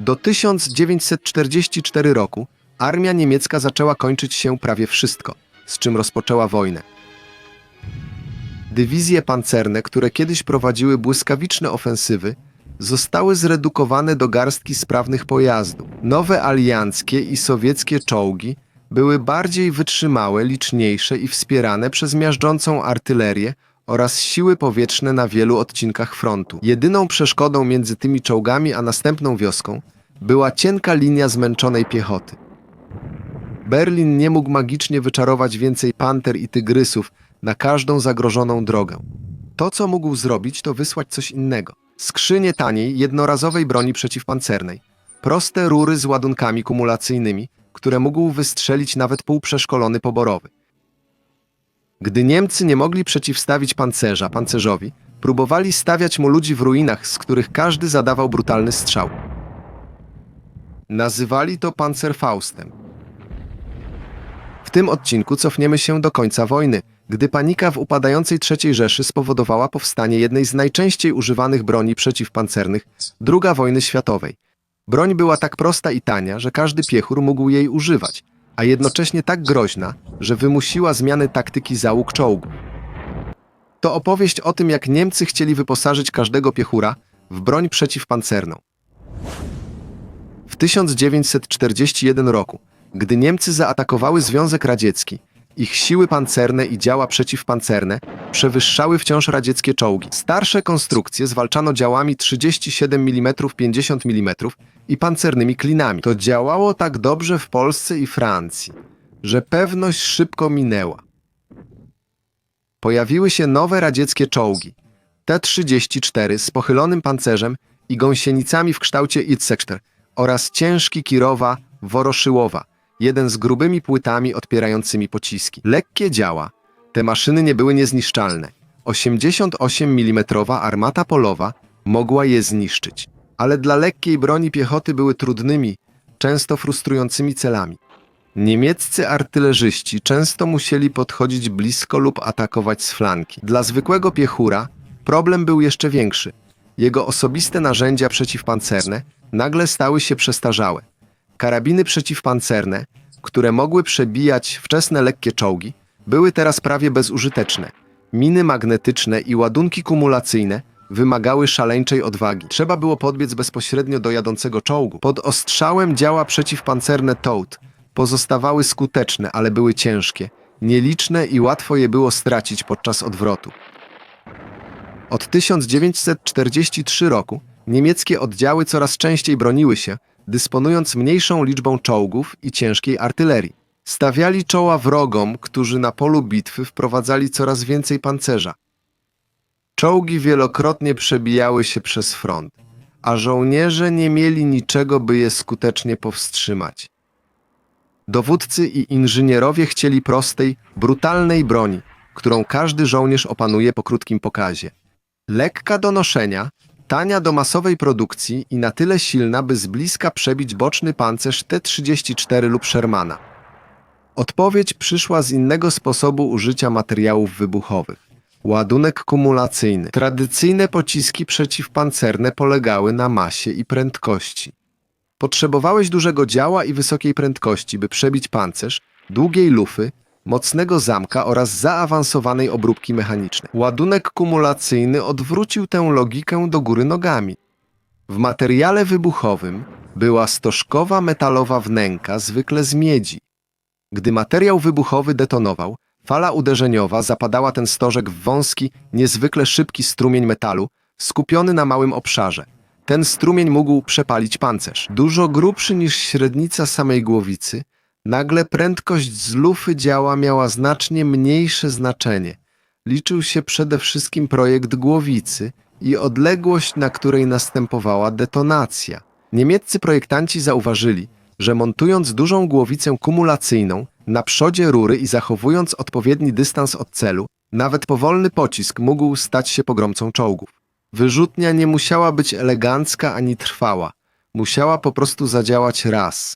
Do 1944 roku armia niemiecka zaczęła kończyć się prawie wszystko, z czym rozpoczęła wojnę. Dywizje pancerne, które kiedyś prowadziły błyskawiczne ofensywy, zostały zredukowane do garstki sprawnych pojazdów. Nowe alianckie i sowieckie czołgi były bardziej wytrzymałe, liczniejsze i wspierane przez miażdżącą artylerię oraz siły powietrzne na wielu odcinkach frontu. Jedyną przeszkodą między tymi czołgami a następną wioską była cienka linia zmęczonej piechoty. Berlin nie mógł magicznie wyczarować więcej panter i tygrysów na każdą zagrożoną drogę. To, co mógł zrobić, to wysłać coś innego. Skrzynie taniej, jednorazowej broni przeciwpancernej. Proste rury z ładunkami kumulacyjnymi, które mógł wystrzelić nawet półprzeszkolony poborowy. Gdy Niemcy nie mogli przeciwstawić pancerza pancerzowi, próbowali stawiać mu ludzi w ruinach, z których każdy zadawał brutalny strzał. Nazywali to Panzerfaustem. W tym odcinku cofniemy się do końca wojny, gdy panika w upadającej III Rzeszy spowodowała powstanie jednej z najczęściej używanych broni przeciwpancernych II wojny światowej. Broń była tak prosta i tania, że każdy piechur mógł jej używać, a jednocześnie tak groźna, że wymusiła zmiany taktyki załóg czołgu. To opowieść o tym, jak Niemcy chcieli wyposażyć każdego piechura w broń przeciwpancerną. W 1941 roku, gdy Niemcy zaatakowały Związek Radziecki, ich siły pancerne i działa przeciwpancerne przewyższały wciąż radzieckie czołgi. Starsze konstrukcje zwalczano działami 37 mm, 50 mm i pancernymi klinami. To działało tak dobrze w Polsce i Francji, że pewność szybko minęła. Pojawiły się nowe radzieckie czołgi T-34 z pochylonym pancerzem i gąsienicami w kształcie Itsekster oraz ciężki Kirowa Woroszyłowa, jeden z grubymi płytami odpierającymi pociski. Lekkie działa. Te maszyny nie były niezniszczalne. 88 mm armata polowa mogła je zniszczyć. Ale dla lekkiej broni piechoty były trudnymi, często frustrującymi celami. Niemieccy artylerzyści często musieli podchodzić blisko lub atakować z flanki. Dla zwykłego piechura problem był jeszcze większy. Jego osobiste narzędzia przeciwpancerne nagle stały się przestarzałe. Karabiny przeciwpancerne, które mogły przebijać wczesne lekkie czołgi, były teraz prawie bezużyteczne. Miny magnetyczne i ładunki kumulacyjne wymagały szaleńczej odwagi. Trzeba było podbiec bezpośrednio do jadącego czołgu. Pod ostrzałem działa przeciwpancerne TOW pozostawały skuteczne, ale były ciężkie, nieliczne i łatwo je było stracić podczas odwrotu. Od 1943 roku niemieckie oddziały coraz częściej broniły się, dysponując mniejszą liczbą czołgów i ciężkiej artylerii. Stawiali czoła wrogom, którzy na polu bitwy wprowadzali coraz więcej pancerza. Czołgi wielokrotnie przebijały się przez front, a żołnierze nie mieli niczego, by je skutecznie powstrzymać. Dowódcy i inżynierowie chcieli prostej, brutalnej broni, którą każdy żołnierz opanuje po krótkim pokazie. Lekka do noszenia, tania do masowej produkcji i na tyle silna, by z bliska przebić boczny pancerz T-34 lub Shermana. Odpowiedź przyszła z innego sposobu użycia materiałów wybuchowych. Ładunek kumulacyjny. Tradycyjne pociski przeciwpancerne polegały na masie i prędkości. Potrzebowałeś dużego działa i wysokiej prędkości, by przebić pancerz, długiej lufy, mocnego zamka oraz zaawansowanej obróbki mechanicznej. Ładunek kumulacyjny odwrócił tę logikę do góry nogami. W materiale wybuchowym była stożkowa metalowa wnęka, zwykle z miedzi. Gdy materiał wybuchowy detonował, fala uderzeniowa zapadała ten stożek w wąski, niezwykle szybki strumień metalu, skupiony na małym obszarze. Ten strumień mógł przepalić pancerz. Dużo grubszy niż średnica samej głowicy, nagle prędkość z lufy działa miała znacznie mniejsze znaczenie. Liczył się przede wszystkim projekt głowicy i odległość, na której następowała detonacja. Niemieccy projektanci zauważyli, że montując dużą głowicę kumulacyjną na przodzie rury i zachowując odpowiedni dystans od celu, nawet powolny pocisk mógł stać się pogromcą czołgów. Wyrzutnia nie musiała być elegancka ani trwała, musiała po prostu zadziałać raz.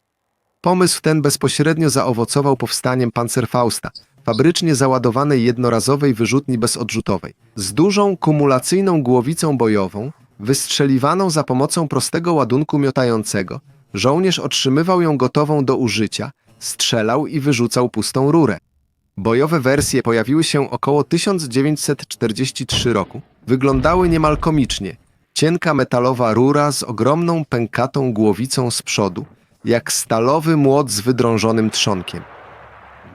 Pomysł ten bezpośrednio zaowocował powstaniem Panzerfausta, fabrycznie załadowanej jednorazowej wyrzutni bezodrzutowej. Z dużą kumulacyjną głowicą bojową wystrzeliwaną za pomocą prostego ładunku miotającego. Żołnierz otrzymywał ją gotową do użycia, strzelał i wyrzucał pustą rurę. Bojowe wersje pojawiły się około 1943 roku. Wyglądały niemal komicznie. Cienka metalowa rura z ogromną pękatą głowicą z przodu, jak stalowy młot z wydrążonym trzonkiem.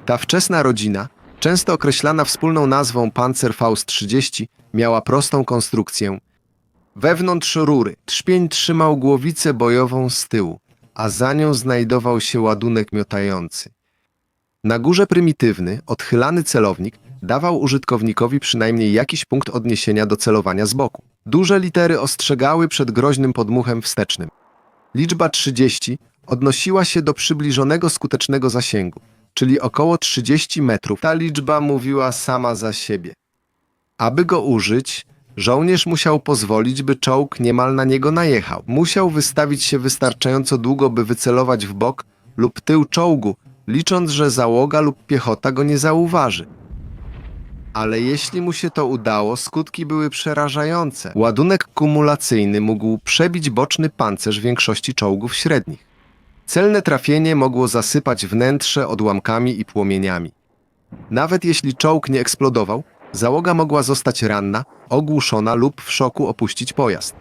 Ta wczesna rodzina, często określana wspólną nazwą Panzerfaust 30, miała prostą konstrukcję. Wewnątrz rury trzpień trzymał głowicę bojową z tyłu, a za nią znajdował się ładunek miotający. Na górze prymitywny, odchylany celownik dawał użytkownikowi przynajmniej jakiś punkt odniesienia do celowania z boku. Duże litery ostrzegały przed groźnym podmuchem wstecznym. Liczba 30 odnosiła się do przybliżonego skutecznego zasięgu, czyli około 30 metrów. Ta liczba mówiła sama za siebie. Aby go użyć, żołnierz musiał pozwolić, by czołg niemal na niego najechał. Musiał wystawić się wystarczająco długo, by wycelować w bok lub tył czołgu, licząc, że załoga lub piechota go nie zauważy. Ale jeśli mu się to udało, skutki były przerażające. Ładunek kumulacyjny mógł przebić boczny pancerz większości czołgów średnich. Celne trafienie mogło zasypać wnętrze odłamkami i płomieniami. Nawet jeśli czołg nie eksplodował, załoga mogła zostać ranna, ogłuszona lub w szoku opuścić pojazd.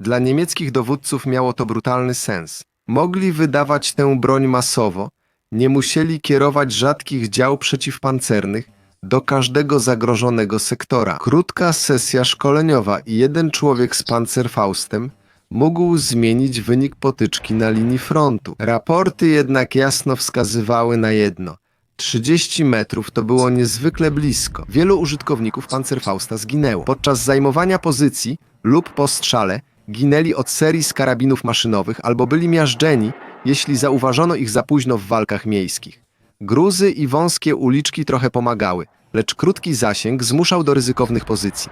Dla niemieckich dowódców miało to brutalny sens. Mogli wydawać tę broń masowo, nie musieli kierować rzadkich dział przeciwpancernych do każdego zagrożonego sektora. Krótka sesja szkoleniowa i jeden człowiek z pancerfaustem mógł zmienić wynik potyczki na linii frontu. Raporty jednak jasno wskazywały na jedno. 30 metrów to było niezwykle blisko. Wielu użytkowników Panzerfausta zginęło. Podczas zajmowania pozycji lub po strzale ginęli od serii z karabinów maszynowych albo byli miażdżeni, jeśli zauważono ich za późno w walkach miejskich. Gruzy i wąskie uliczki trochę pomagały, lecz krótki zasięg zmuszał do ryzykownych pozycji.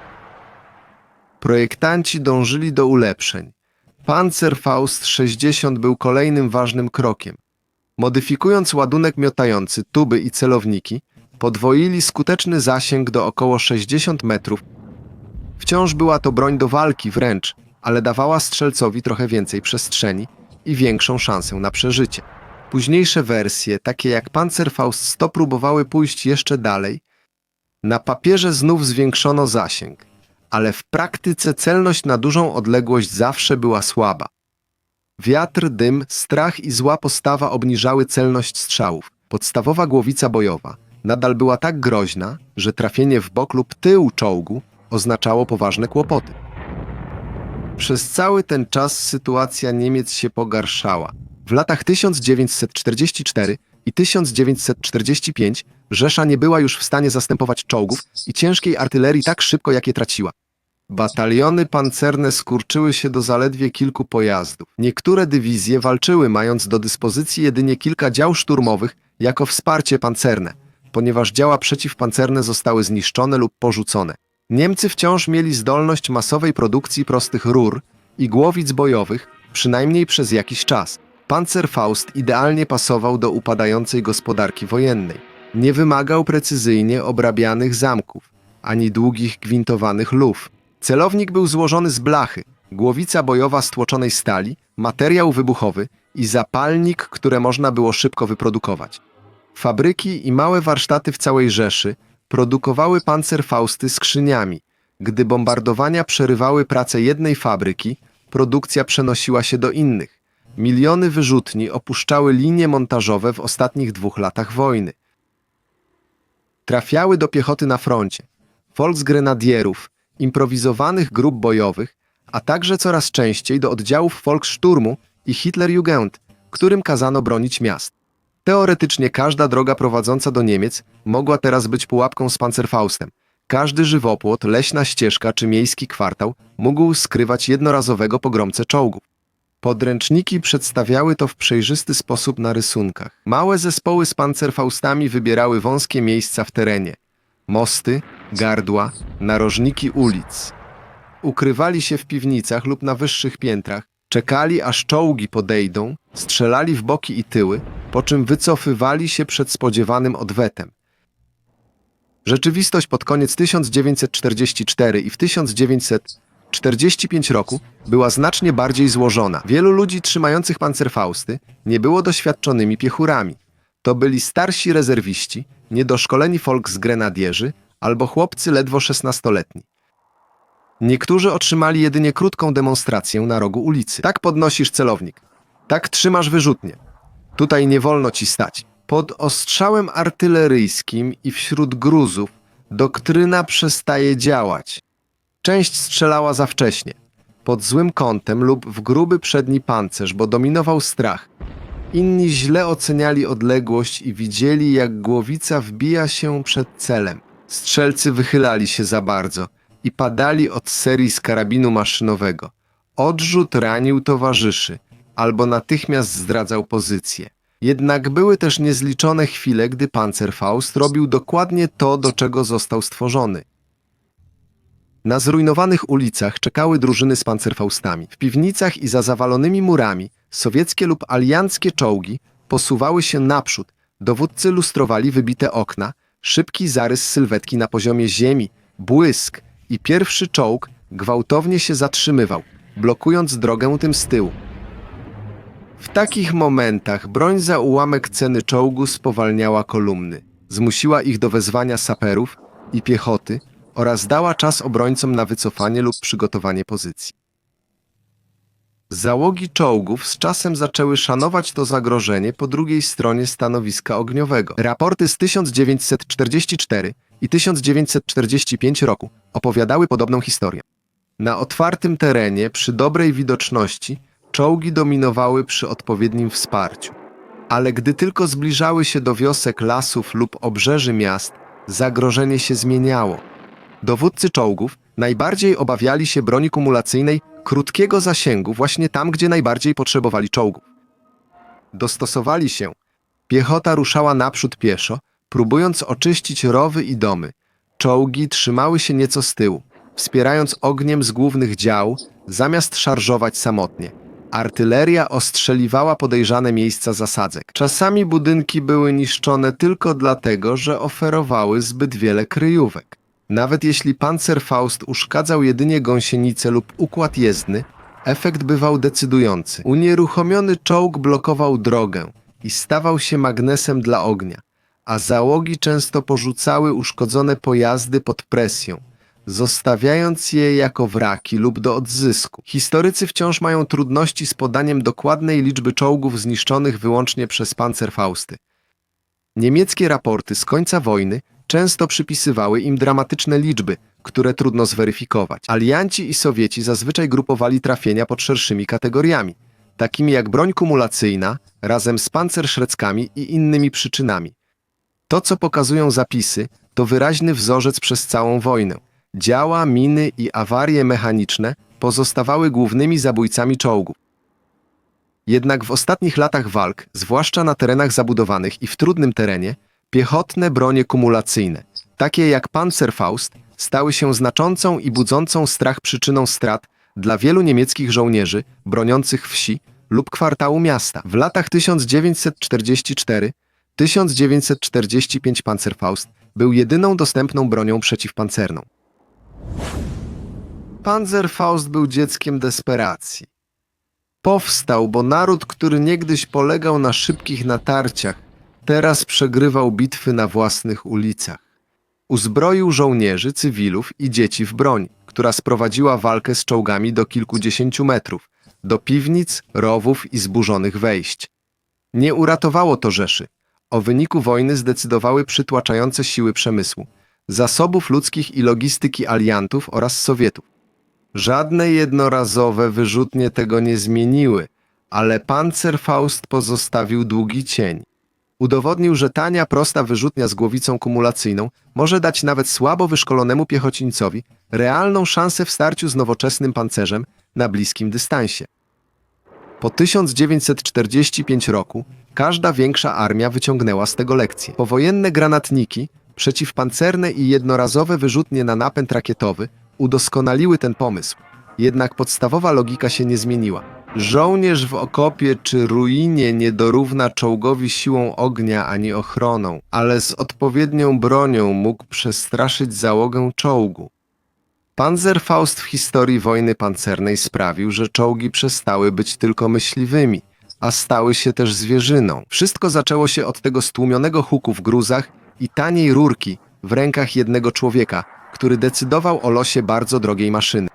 Projektanci dążyli do ulepszeń. Panzerfaust 60 był kolejnym ważnym krokiem. Modyfikując ładunek miotający, tuby i celowniki, podwoili skuteczny zasięg do około 60 metrów. Wciąż była to broń do walki wręcz, ale dawała strzelcowi trochę więcej przestrzeni i większą szansę na przeżycie. Późniejsze wersje, takie jak Panzerfaust 100, próbowały pójść jeszcze dalej. Na papierze znów zwiększono zasięg, ale w praktyce celność na dużą odległość zawsze była słaba. Wiatr, dym, strach i zła postawa obniżały celność strzałów. Podstawowa głowica bojowa nadal była tak groźna, że trafienie w bok lub tył czołgu oznaczało poważne kłopoty. Przez cały ten czas sytuacja Niemiec się pogarszała. W latach 1944 i 1945 Rzesza nie była już w stanie zastępować czołgów i ciężkiej artylerii tak szybko, jak je traciła. Bataliony pancerne skurczyły się do zaledwie kilku pojazdów. Niektóre dywizje walczyły, mając do dyspozycji jedynie kilka dział szturmowych jako wsparcie pancerne, ponieważ działa przeciwpancerne zostały zniszczone lub porzucone. Niemcy wciąż mieli zdolność masowej produkcji prostych rur i głowic bojowych, przynajmniej przez jakiś czas. Panzerfaust idealnie pasował do upadającej gospodarki wojennej. Nie wymagał precyzyjnie obrabianych zamków, ani długich gwintowanych luf. Celownik był złożony z blachy, głowica bojowa z tłoczonej stali, materiał wybuchowy i zapalnik, które można było szybko wyprodukować. Fabryki i małe warsztaty w całej Rzeszy produkowały pancerfausty skrzyniami. Gdy bombardowania przerywały pracę jednej fabryki, produkcja przenosiła się do innych. Miliony wyrzutni opuszczały linie montażowe w ostatnich dwóch latach wojny. Trafiały do piechoty na froncie, Volksgrenadierów, improwizowanych grup bojowych, a także coraz częściej do oddziałów Volkssturmu i Hitlerjugend, którym kazano bronić miast. Teoretycznie każda droga prowadząca do Niemiec mogła teraz być pułapką z pancerfaustem. Każdy żywopłot, leśna ścieżka czy miejski kwartał mógł skrywać jednorazowego pogromcę czołgów. Podręczniki przedstawiały to w przejrzysty sposób na rysunkach. Małe zespoły z pancerfaustami wybierały wąskie miejsca w terenie. Mosty, gardła, narożniki ulic. Ukrywali się w piwnicach lub na wyższych piętrach, czekali aż czołgi podejdą, strzelali w boki i tyły, po czym wycofywali się przed spodziewanym odwetem. Rzeczywistość pod koniec 1944 i w 1945 45 roku była znacznie bardziej złożona. Wielu ludzi trzymających pancerfausty nie było doświadczonymi piechurami. To byli starsi rezerwiści, niedoszkoleni Volksgrenadierzy albo chłopcy ledwo 16-letni. Niektórzy otrzymali jedynie krótką demonstrację na rogu ulicy. Tak podnosisz celownik. Tak trzymasz wyrzutnię. Tutaj nie wolno ci stać. Pod ostrzałem artyleryjskim i wśród gruzów doktryna przestaje działać. Część strzelała za wcześnie, pod złym kątem lub w gruby przedni pancerz, bo dominował strach. Inni źle oceniali odległość i widzieli, jak głowica wbija się przed celem. Strzelcy wychylali się za bardzo i padali od serii z karabinu maszynowego. Odrzut ranił towarzyszy albo natychmiast zdradzał pozycję. Jednak były też niezliczone chwile, gdy Panzerfaust robił dokładnie to, do czego został stworzony. Na zrujnowanych ulicach czekały drużyny z pancerfaustami. W piwnicach i za zawalonymi murami sowieckie lub alianckie czołgi posuwały się naprzód. Dowódcy lustrowali wybite okna, szybki zarys sylwetki na poziomie ziemi, błysk i pierwszy czołg gwałtownie się zatrzymywał, blokując drogę tym z tyłu. W takich momentach broń za ułamek ceny czołgu spowalniała kolumny, zmusiła ich do wezwania saperów i piechoty oraz dała czas obrońcom na wycofanie lub przygotowanie pozycji. Załogi czołgów z czasem zaczęły szanować to zagrożenie po drugiej stronie stanowiska ogniowego. Raporty z 1944 i 1945 roku opowiadały podobną historię. Na otwartym terenie, przy dobrej widoczności, czołgi dominowały przy odpowiednim wsparciu. Ale gdy tylko zbliżały się do wiosek, lasów lub obrzeży miast, zagrożenie się zmieniało. Dowódcy czołgów najbardziej obawiali się broni kumulacyjnej krótkiego zasięgu właśnie tam, gdzie najbardziej potrzebowali czołgów. Dostosowali się. Piechota ruszała naprzód pieszo, próbując oczyścić rowy i domy. Czołgi trzymały się nieco z tyłu, wspierając ogniem z głównych dział, zamiast szarżować samotnie. Artyleria ostrzeliwała podejrzane miejsca zasadzek. Czasami budynki były niszczone tylko dlatego, że oferowały zbyt wiele kryjówek. Nawet jeśli Panzerfaust uszkadzał jedynie gąsienicę lub układ jezdny, efekt bywał decydujący. Unieruchomiony czołg blokował drogę i stawał się magnesem dla ognia, a załogi często porzucały uszkodzone pojazdy pod presją, zostawiając je jako wraki lub do odzysku. Historycy wciąż mają trudności z podaniem dokładnej liczby czołgów zniszczonych wyłącznie przez Panzerfausty. Niemieckie raporty z końca wojny często przypisywały im dramatyczne liczby, które trudno zweryfikować. Alianci i Sowieci zazwyczaj grupowali trafienia pod szerszymi kategoriami, takimi jak broń kumulacyjna, razem z pancerszreckami i innymi przyczynami. To, co pokazują zapisy, to wyraźny wzorzec przez całą wojnę. Działa, miny i awarie mechaniczne pozostawały głównymi zabójcami czołgów. Jednak w ostatnich latach walk, zwłaszcza na terenach zabudowanych i w trudnym terenie, piechotne bronie kumulacyjne, takie jak Panzerfaust, stały się znaczącą i budzącą strach przyczyną strat dla wielu niemieckich żołnierzy broniących wsi lub kwartału miasta. W latach 1944-1945 Panzerfaust był jedyną dostępną bronią przeciwpancerną. Panzerfaust był dzieckiem desperacji. Powstał, bo naród, który niegdyś polegał na szybkich natarciach, teraz przegrywał bitwy na własnych ulicach. Uzbroił żołnierzy, cywilów i dzieci w broń, która sprowadziła walkę z czołgami do kilkudziesięciu metrów, do piwnic, rowów i zburzonych wejść. Nie uratowało to Rzeszy. O wyniku wojny zdecydowały przytłaczające siły przemysłu, zasobów ludzkich i logistyki aliantów oraz Sowietów. Żadne jednorazowe wyrzutnie tego nie zmieniły, ale Panzerfaust pozostawił długi cień. Udowodnił, że tania, prosta wyrzutnia z głowicą kumulacyjną może dać nawet słabo wyszkolonemu piechocińcowi realną szansę w starciu z nowoczesnym pancerzem na bliskim dystansie. Po 1945 roku każda większa armia wyciągnęła z tego lekcję. Powojenne granatniki, przeciwpancerne i jednorazowe wyrzutnie na napęd rakietowy udoskonaliły ten pomysł. Jednak podstawowa logika się nie zmieniła. Żołnierz w okopie czy ruinie nie dorówna czołgowi siłą ognia ani ochroną, ale z odpowiednią bronią mógł przestraszyć załogę czołgu. Panzerfaust w historii wojny pancernej sprawił, że czołgi przestały być tylko myśliwymi, a stały się też zwierzyną. Wszystko zaczęło się od tego stłumionego huku w gruzach i taniej rurki w rękach jednego człowieka, który decydował o losie bardzo drogiej maszyny.